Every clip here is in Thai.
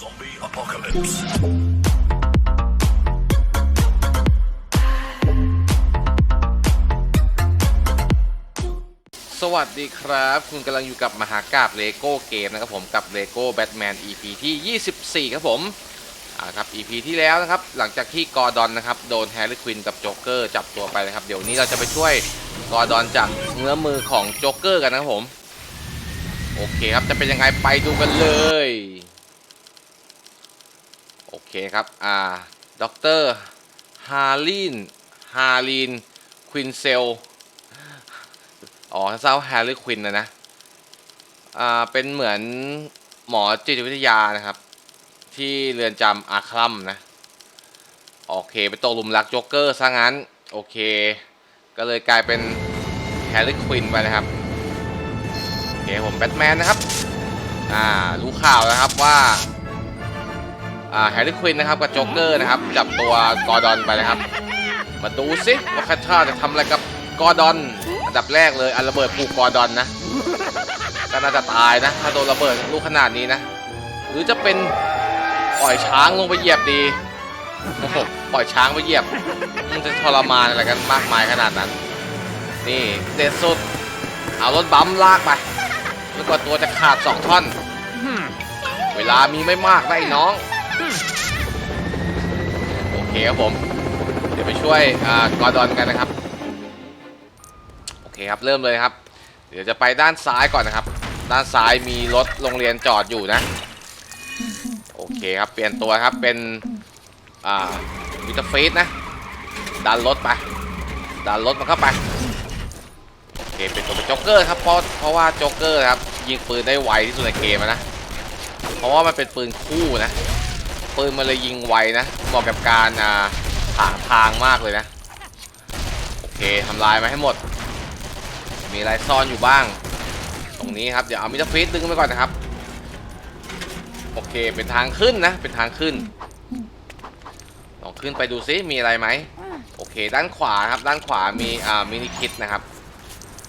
Zombie apocalypse. สวัสดีครับ คุณกำลังอยู่กับมหากราบเลโก้เกมนะครับผมกับ Lego Batman EP ที่ 24 ครับผมอ่าครับ EP ที่แล้วนะครับ หลังจากที่กอร์ดอนนะครับ โดนแฮร์รี่ควินกับโจ๊กเกอร์จับตัวไปนะครับ เดี๋ยวนี้เราจะไปช่วยกอร์ดอนจากเงื้อมือของโจ๊กเกอร์กันนะครับผม โอเคครับ จะเป็นยังไงไปดูกันเลย เคครับ อ่าด็อกเตอร์ฮารินฮารินควินเซล อ๋อเศร้าแฮร์รี่ควินนะนะ อ่า เป็นเหมือนหมอจิตวิทยานะครับ ที่เรือนจำอาคลัมนะ โอเค ไปตกหลุมรักโจ๊กเกอร์ซะงั้น โอเค ก็เลยกลายเป็นแฮร์รี่ควินไปนะครับ โอเค ผมแบทแมนนะครับ อ่า รู้ข่าวนะครับว่า แฮร์รี่ควินนะครับกับโจ๊กเกอร์นะครับ จับตัวกอร์ดอนไปนะครับ มาดูสิว่าคทเธอร์จะทำอะไรกับกอร์ดอน อันดับแรกเลยอันระเบิดปูกกอร์ดอนนะก็น่าจะตายนะ ถ้าโดนระเบิดลูกขนาดนี้นะ หรือจะเป็นปล่อยช้างลงไปเหยียบดีโอ้โหปล่อยช้างไปเหยียบ มันจะทรมานอะไรกันมากมายขนาดนั้น นี่เด็ดสุด เอารถบัมลากไปจนกว่าตัวจะขาดสองท่อน เวลามีไม่มากได้น้อง เคครับผม เดี๋ยวไปช่วยอ่ากอร์ดอนกันนะครับ โอเคครับเริ่มเลยครับ เดี๋ยวจะไปด้านซ้ายก่อนนะครับ ด้านซ้ายมีรถโรงเรียนจอดอยู่นะ โอเคครับ เปลี่ยนตัวครับเป็นอ่าวิตาฟีสนะ ดันรถไป ดันรถมันเข้าไป โอเคเป็นตัวเป็นโจ๊กเกอร์ครับเพราะเพราะว่าโจ๊กเกอร์ครับยิงปืนได้ไวที่สุดในเกมนะ เพราะว่ามันเป็นปืนคู่นะ ปืนมันเลยยิงไวนะ เหมาะกับการอ่าถางทางมากเลยนะ โอเคทำลายมาให้หมด มีอะไรซ่อนอยู่บ้าง ตรงนี้ครับ เดี๋ยวเอามิเตอร์ฟีดดึงไปก่อนนะครับ โอเค เป็นทางขึ้นนะ เป็นทางขึ้น ลองขึ้นไปดูซิ มีอะไรไหม โอเค ด้านขวาครับ ด้านขวามีอ่ามินิคิดนะครับ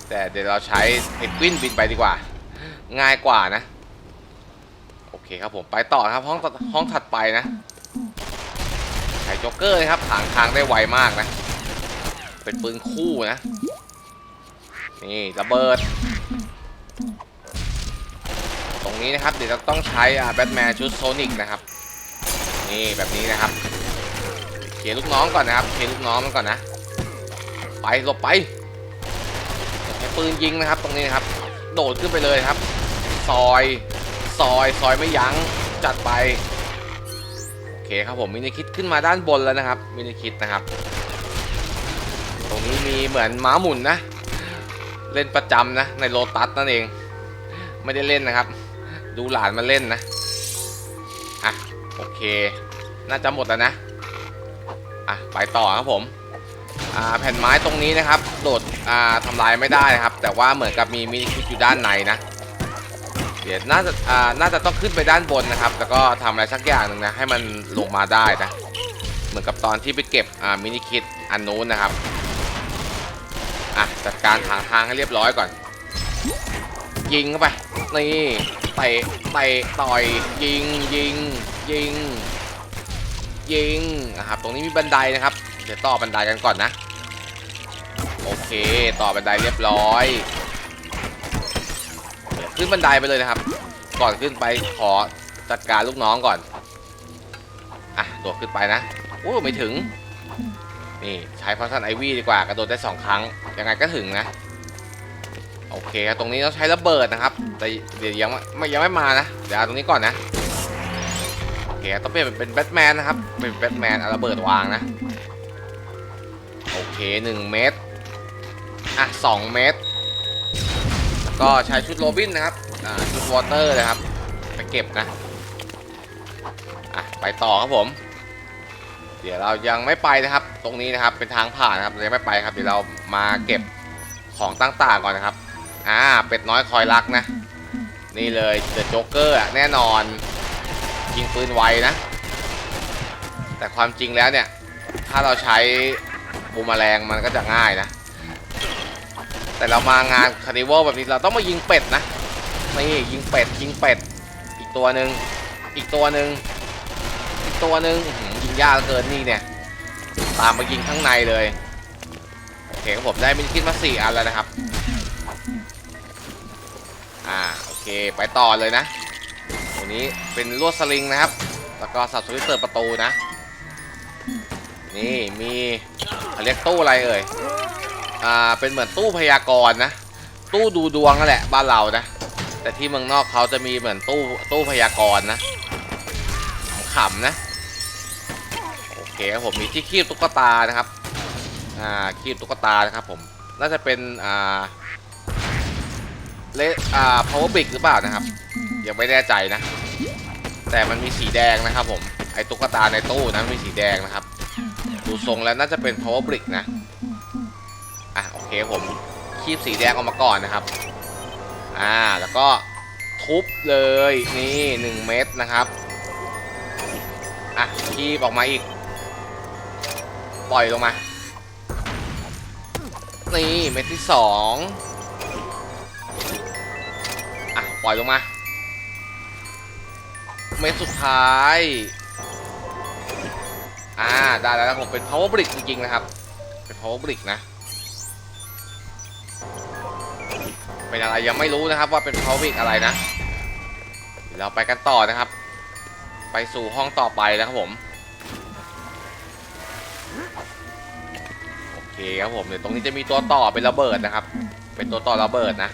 แต่เดี๋ยวเราใช้เพนกวินบินไปดีกว่า ง่ายกว่านะ เคครับผมไปต่อครับห้องต่อห้องถัดไปนะไข่โจ๊กเกอร์ครับถางทางได้ไวมากนะ เป็นปืนคู่นะ นี่ระเบิด ตรงนี้นะครับเดี๋ยวเราต้องใช้อ่าแบทแมนชุดโซนิกนะครับ นี่แบบนี้นะครับเคลียร์ลูกน้องก่อนนะครับเคลียร์ลูกน้องมันก่อนนะ ไปหลบไปใช้ปืนยิงนะครับ ตรงนี้นะครับ โดดขึ้นไปเลยครับ ซอย ซอย ซอยไม่ยั้ง จัดไป โอเคครับผมมินิคิดขึ้นมาด้านบนแล้วนะครับมินิคิดนะครับ ตรงนี้มีเหมือนม้าหมุนนะ เล่นประจำนะ ในโลตัสนั่นเอง ไม่ได้เล่นนะครับ ดูหลานมาเล่นนะ อะ โอเค น่าจะหมดแล้วนะ อะ ไปต่อครับผมอ่าแผ่นไม้ตรงนี้นะครับ โดดอ่าทำลายไม่ได้นะครับ แต่ว่าเหมือนกับมีมินิคิดอยู่ด้านในนะ เดี๋ยวน่าจะอ่าน่าจะต้องขึ้นไปด้านบนนะครับ แล้วก็ทำอะไรสักอย่างหนึ่งนะให้มันลงมาได้นะ เหมือนกับตอนที่ไปเก็บอ่ามินิคิดอันนู้นนะครับอะจัดการหาทางให้เรียบร้อยก่อน ยิงเข้าไปนี่เตะเตะต่อยยิงยิงยิงยิงนะครับตรงนี้มีบันไดนะครับ เดี๋ยวต่อบันไดกันก่อนนะ โอเค ต่อบันไดเรียบร้อย ขึ้นบันไดไปเลยนะครับ ก่อนขึ้นไปขอจัดการลูกน้องก่อน อะโดดขึ้นไปนะโอ้ไม่ถึง นี่ใช้พอสันไอวี่ดีกว่ากระโดดได้สองครั้ง ยังไงก็ถึงนะ โอเคครับตรงนี้ต้องใช้ระเบิดนะครับ แต่เดี๋ยวยังไม่ยังไม่มานะ เดี๋ยวเอาตรงนี้ก่อนนะโอเคต้องเปลี่ยนเป็นแบทแมนนะครับ เป็นแบทแมนเอาระเบิดวางนะ โอเคหนึ่งเมตร อะสองเมตร ก็ใช้ชุดโรบินนะครับชุดวอเตอร์นะครับไปเก็บนะอะไปต่อครับผม เดี๋ยวเรายังไม่ไปนะครับ ตรงนี้นะครับเป็นทางผ่านนะครับยังไม่ไปครับเดี๋ยวเรามาเก็บของต่างๆก่อนนะครับอ่าเป็ดน้อยคอยรักนะ นี่เลยเดอะโจ๊กเกอร์แน่นอนยิงปืนไวนะ แต่ความจริงแล้วเนี่ย ถ้าเราใช้บูมแมลงมันก็จะง่ายนะ แต่เรามางานคาร์นิวัลแบบนี้เราต้องมายิงเป็ดนะนี่ยิงเป็ดยิงเป็ด อีกตัวหนึ่งอีกตัวหนึ่งอีกตัวหนึ่งยิงยากเหลือเกินนี่เนี่ย ตามมายิงข้างในเลยโอเคครับผมได้มินคิดมาสี่อันแล้วนะครับอ่าโอเคไปต่อเลยนะตัวนี้เป็นลวดสลิงนะครับ แล้วก็สับสวิตช์เปิดประตูนะ นี่มีเขาเรียกตู้อะไรเอ่ย อ่าเป็นเหมือนตู้พยากรณ์นะ ตู้ดูดวงนั่นแหละบ้านเรานะ แต่ที่เมืองนอกเขาจะมีเหมือนตู้ตู้พยากรณ์นะขำๆนะโอเคครับผมมีที่คีบตุ๊กตานะครับอ่าคีบตุ๊กตานะครับผมน่าจะเป็นอ่าเลอ่า power brick หรือเปล่านะครับ ยังไม่แน่ใจนะ แต่มันมีสีแดงนะครับผมไอตุ๊กตาในตู้นะมีสีแดงนะครับ ดูทรงแล้วน่าจะเป็น power brick นะอะ เคผมคีบสีแดงออกมาก่อนนะครับ อ่า แล้วก็ทุบเลยนี่หนึ่งเม็ดนะครับ อะคีบออกมาอีก ปล่อยลงมา นี่เม็ดที่สองอะ ปล่อยลงมา เม็ดสุดท้าย อ่า ได้แล้วผมเป็น power brick จริงๆนะครับ เป็น power brick นะ เป็นอะไรยังไม่รู้นะครับว่าเป็น power brick อะไรนะเราไปกันต่อนะครับ ไปสู่ห้องต่อไปนะครับผมโอเคครับผมเดี๋ยวตรงนี้จะมีตัวต่อเป็นระเบิดนะครับ เป็นตัวต่อระเบิดนะ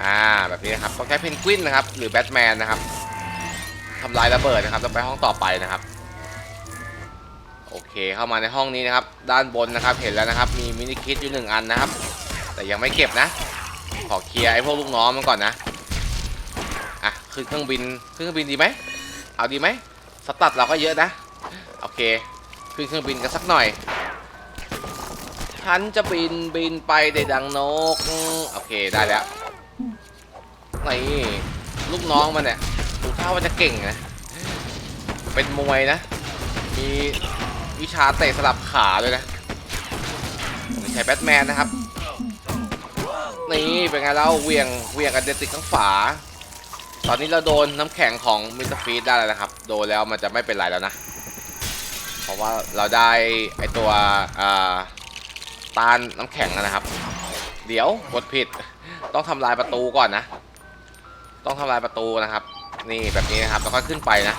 อ่าแบบนี้นะครับต้องใช้เพนกวินนะครับ หรือแบทแมนนะครับทำลายระเบิดนะครับแล้วไปห้องต่อไปนะครับโอเคเข้ามาในห้องนี้นะครับ ด้านบนนะครับเห็นแล้วนะครับ มีมินิคิดอยู่หนึ่งอันนะครับ แต่ยังไม่เก็บนะ อเคลียร์ไอ้พวกลูกน้องมันก่อนนะ อะขึ้นเครื่องบินขึ้นเครื่องบินดีไหมเอาดีไหมสตัดเราก็เยอะนะ โอเค ขึ้นเครื่องบินกันสักหน่อย ฉันจะบินบินไปได้ดังนก โอเคได้แล้วนี่ลูกน้องมันเนี่ยดูท่าว่าจะเก่งนะ เป็นมวยนะ มีวิชาเตะสลับขาด้วยนะใช่แบทแมนนะครับ นี่เป็นไงเราเวียงเวียงกันเดติดข้างฝา ตอนนี้เราโดนน้ำแข็งของมิสเตอร์ฟีดได้แล้วนะครับ โดนแล้วมันจะไม่เป็นไรแล้วนะ เพราะว่าเราได้ไอตัวตานน้ำแข็งแล้วนะครับ เดี๋ยวกดผิด ต้องทำลายประตูก่อนนะ ต้องทำลายประตูนะครับ นี่แบบนี้นะครับแล้วก็ขึ้นไปนะ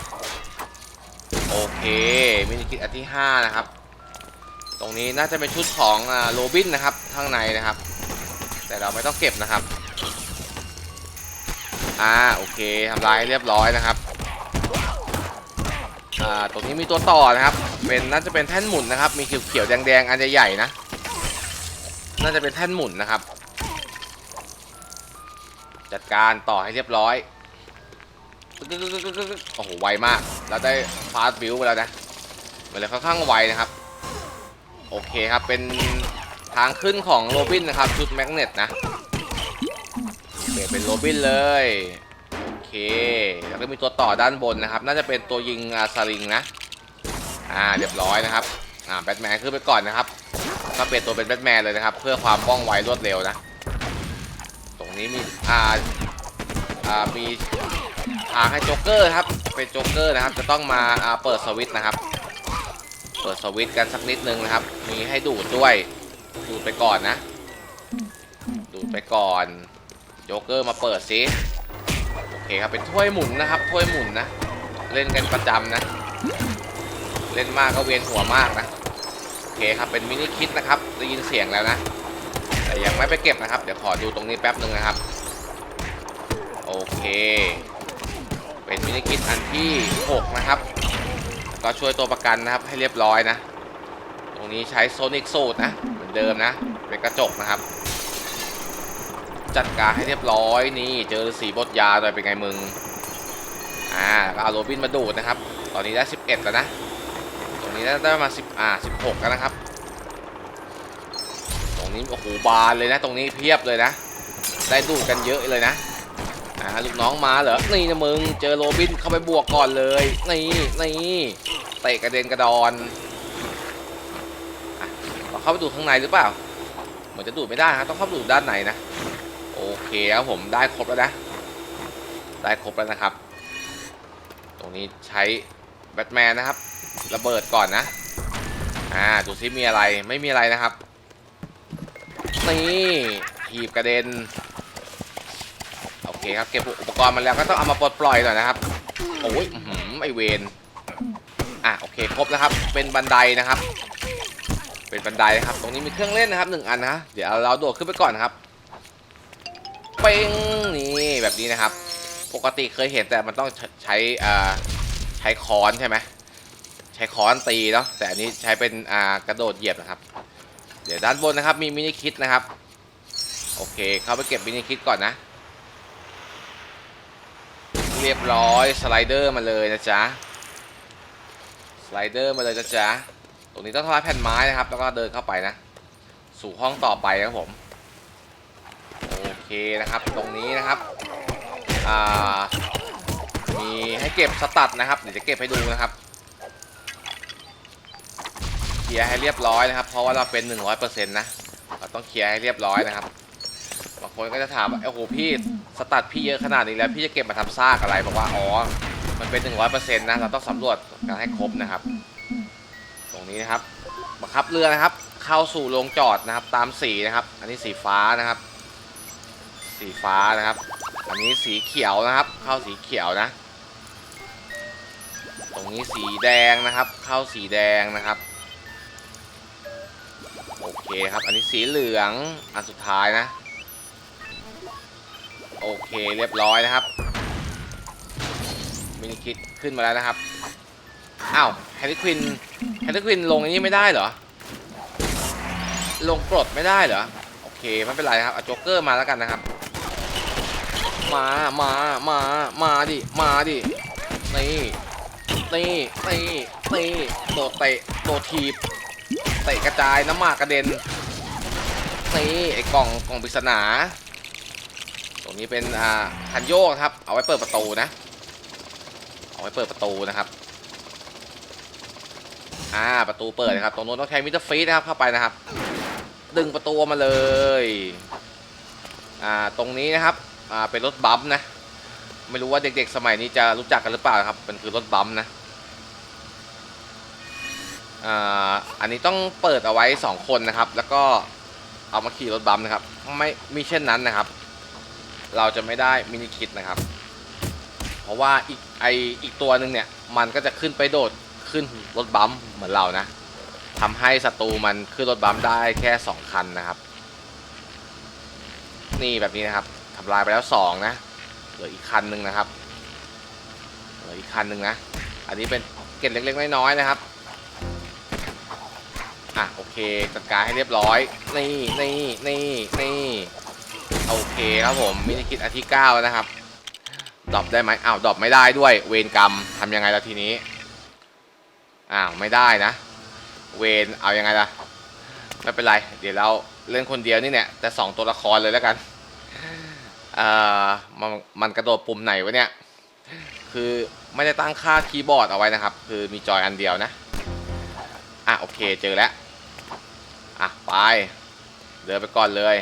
โอเคมินิคิดอันที่ 5 นะครับ ตรงนี้น่าจะเป็นชุดของโรบินนะครับข้างในนะครับ แต่เราไม่ต้องเก็บนะครับ อ่าโอเคทำลายเรียบร้อยนะครับ อ่าตรงนี้มีตัวต่อนะครับ เป็นน่าจะเป็นแท่นหมุนนะครับ มีเขียวๆแดงๆอันใหญ่ๆนะ น่าจะเป็นแท่นหมุนนะครับ จัดการต่อให้เรียบร้อยโอ้โหไวมาก เราได้ฟาสต์บิวไปแล้วนะมันเลยค่อนข้างไวนะครับ โอเคครับเป็น ทางขึ้นของโรบินนะครับชุดแมกเนตนะเปลี่ยนเป็นโรบินเลยโอเคแล้วก็มีตัวต่อด้านบนนะครับ น่าจะเป็นตัวยิงอาซาลิงนะอ่าเรียบร้อยนะครับอ่าแบทแมนขึ้นไปก่อนนะครับก็เปลี่ยนตัวเป็นแบทแมนเลยนะครับ เพื่อความว่องไวรวดเร็วนะ ตรงนี้มีอ่าอ่ามีทางให้โจ๊กเกอร์ครับเป็นโจ๊กเกอร์นะครับ จะต้องมาอ่าเปิดสวิตช์นะครับ เปิดสวิตช์กันสักนิดนึงนะครับ มีให้ดูดด้วย ดูดไปก่อนนะ ดูดไปก่อน โจ๊กเกอร์มาเปิดซิโอเคครับ เป็นถ้วยหมุนนะครับ ถ้วยหมุนนะ เล่นกันประจำนะ เล่นมากก็เวียนหัวมากนะ โอเคครับ เป็นมินิคิดนะครับ ได้ยินเสียงแล้วนะ แต่ยังไม่ไปเก็บนะครับ เดี๋ยวขอดูตรงนี้แป๊บหนึ่งนะครับ โอเค เป็นมินิคิดอันที่ 6 นะครับ ก็ช่วยตัวประกันนะครับให้เรียบร้อยนะ ตรงนี้ใช้โซนิกสูตรนะ เดิมนะ เป็นกระจกนะครับ จัดการให้เรียบร้อยนี่เจอสีบทยาโดยเป็นไงมึงอ่าก็เอาโรบินมาดูดนะครับ ตอนนี้ได้ 11 แล้วนะตรงนี้ได้มา10อ่า16แล้วนะครับ ตรงนี้โอ้โหบานเลยนะ ตรงนี้เพียบเลยนะ ได้ดูดกันเยอะเลยนะอ่าลูกน้องมาเหรอนี่นะมึงเจอโรบินเข้าไปบวกก่อนเลยนี่นี่เตะกระเด็นกระดอน เข้าไปดูข้างในหรือเปล่า เหมือนจะดูดไม่ได้ครับต้องเข้าไปดูด้านในนะ โอเคครับผมได้ครบแล้วนะ ได้ครบแล้วนะครับ ตรงนี้ใช้แบทแมนนะครับ ระเบิดก่อนนะ อ่าดูซิมีอะไรไม่มีอะไรนะครับนี่ถีบกระเด็น โอเคครับเก็บอุปกรณ์มาแล้วก็ต้องเอามาปลดปล่อยหน่อยนะครับ โอ้ยอื้อหือไอเวนอะโอเคครบแล้วครับ เป็นบันไดนะครับ เป็นบันไดนะครับ ตรงนี้มีเครื่องเล่นนะครับหนึ่งอันนะ เดี๋ยวเราโดดขึ้นไปก่อนนะครับ เป้งนี่แบบนี้นะครับ ปกติเคยเห็นแต่มันต้องใช้ใช้ค้อนใช่ไหมใช้ค้อนตีเนาะแต่อันนี้ใช้เป็นกระโดดเหยียบนะครับ เดี๋ยวด้านบนนะครับมีมินิคิดนะครับ โอเค เข้าไปเก็บมินิคิดก่อนนะ เรียบร้อยสไลเดอร์มาเลยนะจ๊ะสไลเดอร์มาเลยนะจ๊ะ ตรงนี้ต้องทำลายแผ่นไม้นะครับ แล้วก็เดินเข้าไปนะ สู่ห้องต่อไปนะครับผมโอเคนะครับ ตรงนี้นะครับอ่ามีให้เก็บสตัดนะครับเดี๋ยวจะเก็บให้ดูนะครับเคลียร์ให้เรียบร้อยนะครับ เพราะว่าเราเป็น 100%นะเราต้องเคลียร์ให้เรียบร้อยนะครับบางคนก็จะถามว่าโอ้โหพี่สตัดพี่เยอะขนาดนี้แล้วพี่จะเก็บมาทำซากอะไรบอกว่าอ๋อมันเป็น 100%นะเราต้องสำรวจกันให้ครบนะครับ นี้นะครับบังคับเรือนะครับ เข้าสู่โรงจอดนะครับ ตามสีนะครับ อันนี้สีฟ้านะครับ สีฟ้านะครับ อันนี้สีเขียวนะครับ เข้าสีเขียวนะ ตรงนี้สีแดงนะครับ เข้าสีแดงนะครับโอเคครับ อันนี้สีเหลืองอันสุดท้ายนะโอเคเรียบร้อยนะครับมินิคิดขึ้นมาแล้วนะครับ อ้าวแฮร์รี่ควินแฮร์รี่ควินลงอันนี้ไม่ได้เหรอ ลงปลดไม่ได้เหรอ โอเคไม่เป็นไรครับเอาโจ๊กเกอร์มาแล้วกันนะครับ มา มา มา มาดิ มาดิ นี่ นี่ นี่ นี่ โดดเตะ โดดทีบ เตะกระจายน้ำหมากกระเด็น นี่ไอ้กล่องกล่องปริศนา ตรงนี้เป็นอ่าคันโยกครับ เอาไว้เปิดประตูนะ เอาไว้เปิดประตูนะครับ อ่าประตูเปิดนะครับตรงนู้นต้องใช้มิเตอร์ฟีดนะครับเข้าไปนะครับ ดึงประตูมาเลยอ่าตรงนี้นะครับอ่าเป็นรถบัมป์นะ ไม่รู้ว่าเด็กๆ สมัยนี้จะรู้จักกันหรือเปล่าครับมันคือรถบัมป์นะอ่าอันนี้ต้องเปิดเอาไว้ 2 คนนะครับ แล้วก็เอามาขี่รถบัมป์นะครับไม่มีเช่นนั้นนะครับ เราจะไม่ได้มินิคิดนะครับ เพราะว่าอีกไออีกตัวหนึ่งเนี่ยมันก็จะขึ้นไปโดด ขึ้นรถบัมป์เหมือนเรานะทำให้ศัตรูมันขึ้นรถบัมป์ได้แค่ 2 คันนะครับ นี่แบบนี้นะครับทำลายไปแล้ว 2 นะเหลืออีกคันหนึ่งนะครับเหลืออีกคันหนึ่งนะ อันนี้เป็นเกร็ดเล็กๆน้อยๆนะครับอะโอเคจัดการให้เรียบร้อย นี่นี่นี่นี่โอเคครับผมมินิคิดอันที่9แล้วนะครับดรอปได้ไหมอ้าวดรอปไม่ได้ด้วย เวรกรรมทำยังไงล่ะทีนี้ อ้าวไม่ได้นะ เวนเอายังไงล่ะไม่เป็นไรเดี๋ยวเราเล่นคนเดียวนี่เนี่ยแต่2ตัวละครเลยแล้วกันเอ่อมันมันกระโดดปุ่มไหนวะเนี่ยคือไม่ได้ตั้งค่าคีย์บอร์ดเอาไว้นะครับ คือมีจอยอันเดียวนะอะโอเคเจอแล้วอะไปเดินไปก่อนเลย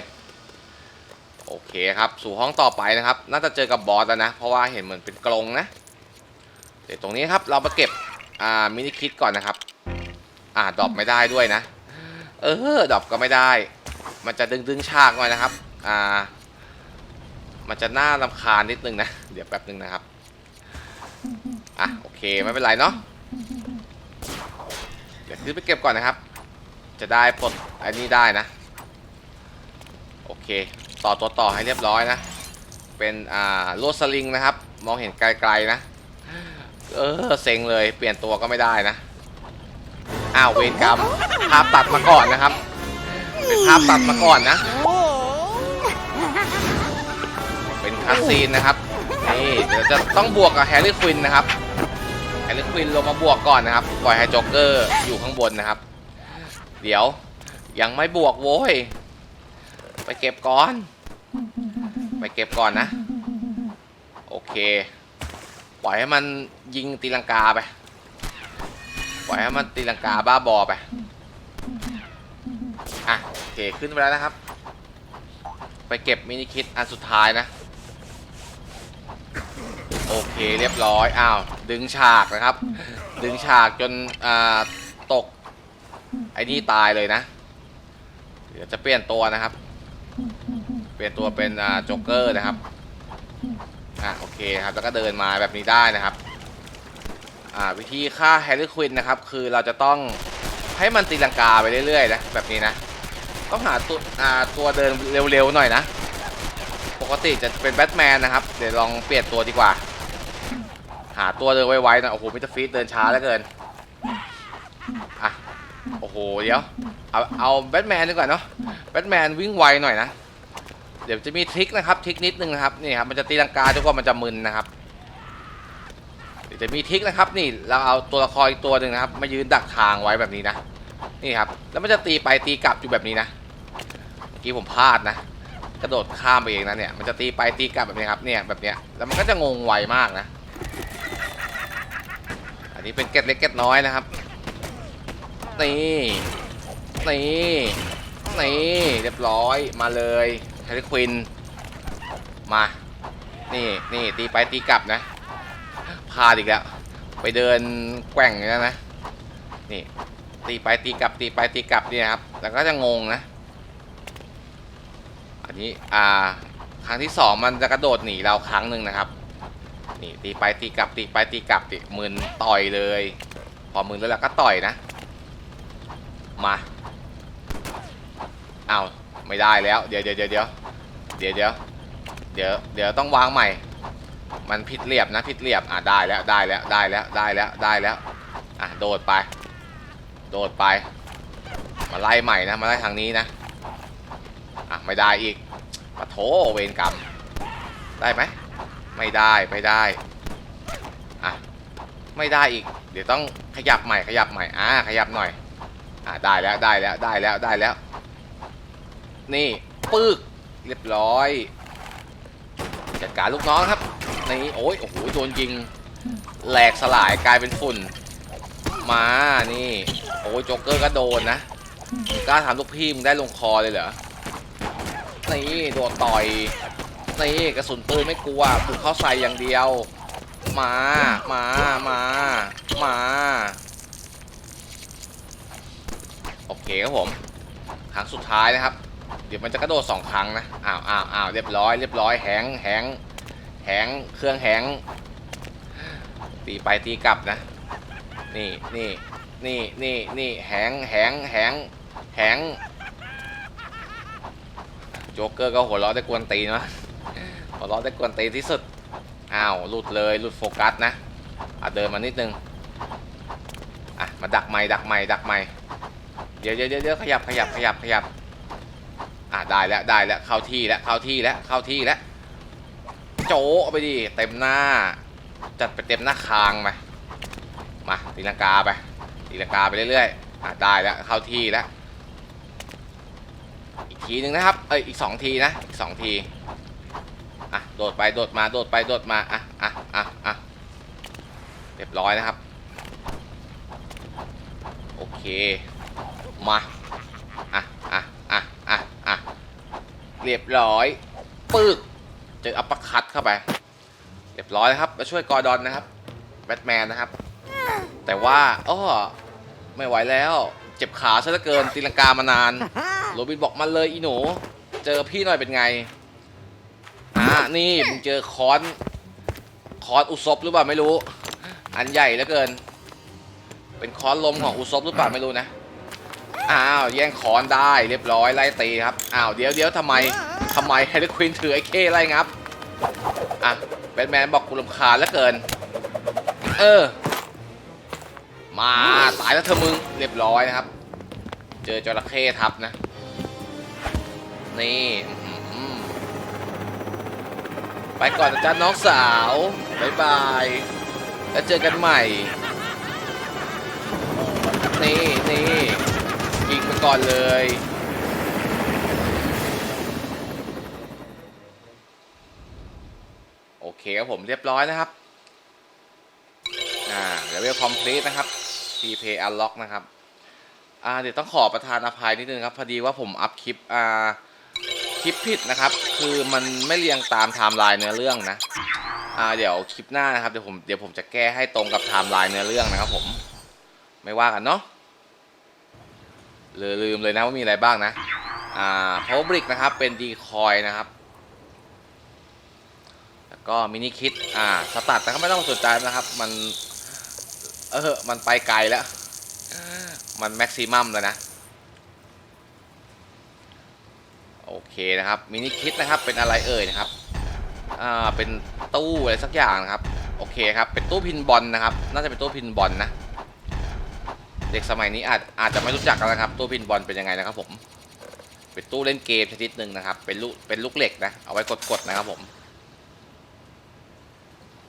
โอเคครับสู่ห้องต่อไปนะครับ น่าจะเจอกับบอสแล้วนะ เพราะว่าเห็นเหมือนเป็นกรงนะเดี๋ยวตรงนี้ครับเรามาเก็บ อ่ามินิคิดก่อนนะครับ อ่าดรอปไม่ได้ด้วยนะ เออดรอปก็ไม่ได้ มันจะดึงดึงฉากหน่อยนะครับ อ่า มันจะน่ารำคาญนิดนึงนะ เดี๋ยวแป๊บนึงนะครับ อะโอเคไม่เป็นไรเนาะ เดี๋ยวขึ้นไปเก็บก่อนนะครับ จะได้ปลดอันนี้ได้นะ โอเค ต่อตัวต่อให้เรียบร้อยนะ เป็นอ่าลวดสลิงนะครับ มองเห็นไกลๆนะ เออเซ็งเลยเปลี่ยนตัวก็ไม่ได้นะอ้าวเวรกรรมภาพตัดมาก่อนนะครับ เป็นภาพตัดมาก่อนนะ เป็นคัสซีนนะครับนี่เดี๋ยวจะต้องบวกกับแฮร์รี่ควินนะครับแฮร์รี่ควินลงมาบวกก่อนนะครับปล่อยให้จ็อกเกอร์อยู่ข้างบนนะครับ เดี๋ยวยังไม่บวกโว้ยไปเก็บก่อน ไปเก็บก่อนนะ โอเค ปล่อยให้มันยิงตีลังกาไป ปล่อยให้มันตีลังกาบ้าบอไป อะโอเคขึ้นไปแล้วนะครับ ไปเก็บมินิคิดอันสุดท้ายนะ โอเคเรียบร้อย อ้าว ดึงฉากนะครับ ดึงฉากจนอ่าตก ไอ้นี่ตายเลยนะ เดี๋ยวจะเปลี่ยนตัวนะครับ เปลี่ยนตัวเป็นอ่าโจ๊กเกอร์นะครับ อะโอเคครับแล้วก็เดินมาแบบนี้ได้นะครับอ่าวิธีฆ่าแฮร์รี่ควินนะครับคือเราจะต้องให้มันตีลังกาไปเรื่อยๆนะแบบนี้นะต้องหาตัวอ่าตัวเดินเร็วๆหน่อยนะปกติจะเป็นแบทแมนนะครับเดี๋ยวลองเปลี่ยนตัวดีกว่า หาตัวเดินไวๆนะโอ้โหมิสเตอร์ฟีดเดินช้าเหลือเกินอะโอ้โหเดี๋ยวเอาเอาแบทแมนดีกว่าเนาะแบทแมนวิ่งไวหน่อยนะ เดี๋ยวจะมีทริคนะครับทริคนิดนึงนะครับนี่ครับมันจะตีลังกาจนกว่ามันจะมึนนะครับเดี๋ยวจะมีทริคนะครับ นี่เราเอาตัวละครอีกตัวหนึ่งนะครับ มายืนดักทางไว้แบบนี้นะนี่ครับ แล้วมันจะตีไปตีกลับอยู่แบบนี้นะเมื่อกี้ผมพลาดนะกระโดดข้ามไปเองนะเนี่ยมันจะตีไปตีกลับแบบนี้ครับเนี่ยแบบเนี้ยแล้วมันก็จะงงไวมากนะ อันนี้เป็นเกตเล็กเกตน้อยนะครับนี่นี่นี่เรียบร้อยมาเลย แฮร์รี่ควิน มา นี่นี่ตีไปตีกลับนะพลาดอีกแล้ว ไปเดินแกว่งอย่างนั้นนะ นี่ตีไปตีกลับตีไปตีกลับเนี่ยครับ แล้วก็จะงงนะ อันนี้อ่าครั้งที่สองมันจะกระโดดหนีเราครั้งหนึ่งนะครับ นี่ตีไปตีกลับตีไปตีกลับตีมืนต่อยเลย พอมืนแล้วเราก็ต่อยนะ มาอ้าว ไม่ได้แล้ว เดี๋ยวเดี๋ยวเดี๋ยวเดี๋ยวเดี๋ยวเดี๋ยวเดี๋ยวเดี๋ยวต้องวางใหม่ มันผิดเรียบนะผิดเรียบอะได้แล้วได้แล้วได้แล้วได้แล้วได้แล้วอะโดดไป โดดไป มาไล่ใหม่นะมาไล่ทางนี้นะอะไม่ได้อีกปะโถเวรกรรมได้ไหมไม่ได้ไม่ได้อะไม่ได้อีก เดี๋ยวต้องขยับใหม่ขยับใหม่อ่าขยับหน่อยอ่าได้แล้วได้แล้วได้แล้วได้แล้ว นี่ปึ๊กเรียบร้อยจัดการลูกน้องครับนี่โอ้ยโอ้โหโดนยิงแหลกสลายกลายเป็นฝุ่น มานี่ โอ้ยโจ๊กเกอร์ก็โดนนะกล้าทำลูกพี่มึงได้ลงคอเลยเหรอนี่โดนต่อยนี่กระสุนปืนไม่กลัวปุกเข้าใส่อย่างเดียว มามามามาโอเคครับผมครั้งสุดท้ายนะครับ ดี๋ยวมันจะกระโดดสองครั้งนะอ้าวอ้าวอ้าวเรียบร้อยเรียบร้อยแหงแหงแหงเครื่องแหงตีไปตีกลับนะ นี่นี่นี่นี่นี่แหงแหงแหงแหงโจ๊กเกอร์ก็หัวเราะได้กวนตีนวะหัวเราะได้กวนตีที่สุดอ้าวหลุดเลยหลุดโฟกัสนะอะเดินมานิดนึงอะมาดักไม้ดักไม้ดักไม้เดี๋ยวเดี๋ยวเดี๋ยวเดี๋ยวขยับขยับขยับขยับ อะได้แล้วได้แล้วเข้าที่แล้วเข้าที่แล้วเข้าที่แล้วโจะเอาไปดิเต็มหน้า จัดไปเต็มหน้าคางไปมาตีลังกาไปตีลังกาไปเรื่อยๆอะได้แล้วเข้าที่แล้วอีกทีหนึ่งนะครับเอ้ยอีกสองทีนะอีกสองทีอะโดดไปโดดมาโดดไปโดดมาอะอะอะอะเรียบร้อยนะครับ โอเค มาอะอะอะอะอะ เรียบร้อยปึ๊กเจออัปปอร์คัตเข้าไป เรียบร้อยนะครับ มาช่วยกอร์ดอนนะครับแบทแมนนะครับ แต่ว่าอ้อไม่ไหวแล้ว เจ็บขาซะเหลือเกินตีลังกามานานโรบินบอกมาเลยอีหนู เจอพี่หน่อยเป็นไงอ่านี่มึงเจอคอนคอนอุศบหรือเปล่าไม่รู้ อันใหญ่เหลือเกิน เป็นคอนลมของอุศบหรือเปล่าไม่รู้นะ อ้าวแย่งคอนได้เรียบร้อยไล่ตีครับอ้าวเดี๋ยวเดี๋ยวทำไมทำไมแฮร์รี่ควินถือไอ้เคไล่งับอะแบทแมนบอกกูรำคาญเหลือเกิน เออ มาตายแล้วเธอมึงเรียบร้อยนะครับ เจอจระเข้ทับนะ นี่ไปก่อนนะจ๊ะน้องสาวบายบาย แล้วเจอกันใหม่ นี่ ก่อนเลย โอเคครับผมเรียบร้อยนะครับ อ่าเลเวลคอมพลีทนะครับ CP Unlock นะครับ อ่าเดี๋ยวต้องขอประทานอภัยนิดนึงครับ พอดีว่าผมอัพคลิป อ่า คลิปผิดนะครับ คือมันไม่เรียงตามไทม์ไลน์เนื้อเรื่องนะ อ่าเดี๋ยวคลิปหน้านะครับ เดี๋ยวผม เดี๋ยวผมจะแก้ให้ตรงกับไทม์ไลน์เนื้อเรื่องนะครับผม ไม่ว่ากันเนาะ ลืมเลยนะว่ามีอะไรบ้างนะอ่า power brick นะครับเป็นดีคอยนะครับ แล้วก็มินิคิดอ่าสตัดนะครับไม่ต้องสนใจนะครับ มันเออมันไปไกลแล้ว มันแม็กซิมัมแล้วนะ โอเคนะครับมินิคิดนะครับเป็นอะไรเอ่ยนะครับอ่าเป็นตู้อะไรสักอย่างนะครับ โอเคครับเป็นตู้พินบอลนะครับ น่าจะเป็นตู้พินบอลนะ เด็กสมัยนี้อาจอาจจะไม่รู้จักกันนะครับ ตู้พินบอลเป็นยังไงนะครับผม เป็นตู้เล่นเกมชนิดหนึ่งนะครับ เป็นลูกเป็นลูกเหล็กนะ เอาไว้กดๆนะครับผม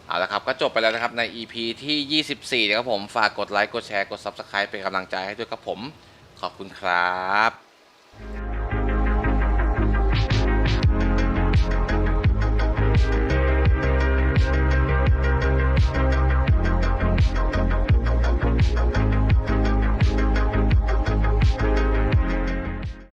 เอาละครับ ก็จบไปแล้วนะครับใน EP ที่ 24 นะครับผม ฝากกดไลค์ กดแชร์ กด Subscribe เป็นกำลังใจให้ด้วยครับผม ขอบคุณครับ